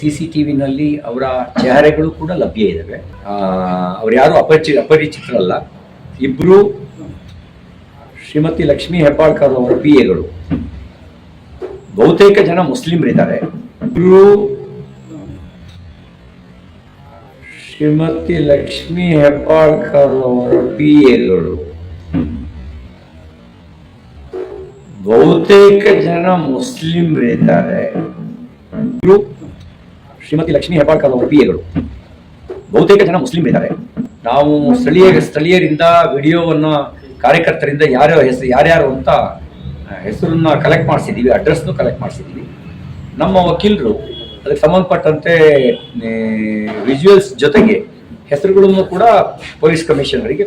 C C T ವಿನಲ್ಲಿ ಅವರ ಚೆಹರೆಗಳು ಕೂಡ ಲಭ್ಯ ಇದ್ದಾವೆ ಅವ್ರು ಯಾರು ಅಪರಿಚಿ, ಅಪರಿಚಿತರಲ್ಲ. ಇಬ್ಬರು ಶ್ರೀಮತಿ ಲಕ್ಷ್ಮೀ ಹೆಬ್ಬಾಳ್ಕರ್ ಅವರ ಪಿ ಎಗಳು ಬಹುತೇಕ ಜನ ಮುಸ್ಲಿಮರಿದ್ದಾರೆ. ಇಬ್ಬರು ಶ್ರೀಮತಿ ಲಕ್ಷ್ಮೀ ಹೆಬ್ಬಾಳ್ಕರ್ ಅವರ ಪಿ ಎಗಳು ಬಹುತೇಕ ಜನ ಮುಸ್ಲಿಮರಿದ್ದಾರೆ. ಶ್ರೀಮತಿ ಲಕ್ಷ್ಮೀ ಹೆಬ್ಬಾಳ್ಕರ್ ಅವರು ಪಿ ಎಗಳು ಬಹುತೇಕ ಜನ ಮುಸ್ಲಿಂ ಇದ್ದಾರೆ ನಾವು ಸ್ಥಳೀಯ, ಸ್ಥಳೀಯರಿಂದ ವಿಡಿಯೋವನ್ನು ಕಾರ್ಯಕರ್ತರಿಂದ ಯಾರ್ಯಾವ ಹೆಸರು ಯಾರ್ಯಾರು ಅಂತ ಹೆಸರನ್ನ ಕಲೆಕ್ಟ್ ಮಾಡಿಸಿದ್ದೀವಿ ಅಡ್ರೆಸ್ನು ಕಲೆಕ್ಟ್ ಮಾಡಿಸಿದ್ದೀವಿ ನಮ್ಮ ವಕೀಲರು, ಅದಕ್ಕೆ ಸಂಬಂಧಪಟ್ಟಂತೆ ವಿಜುವಲ್ಸ್ ಜೊತೆಗೆ ಹೆಸರುಗಳನ್ನು ಕೂಡ ಪೊಲೀಸ್ ಕಮಿಷನರಿಗೆ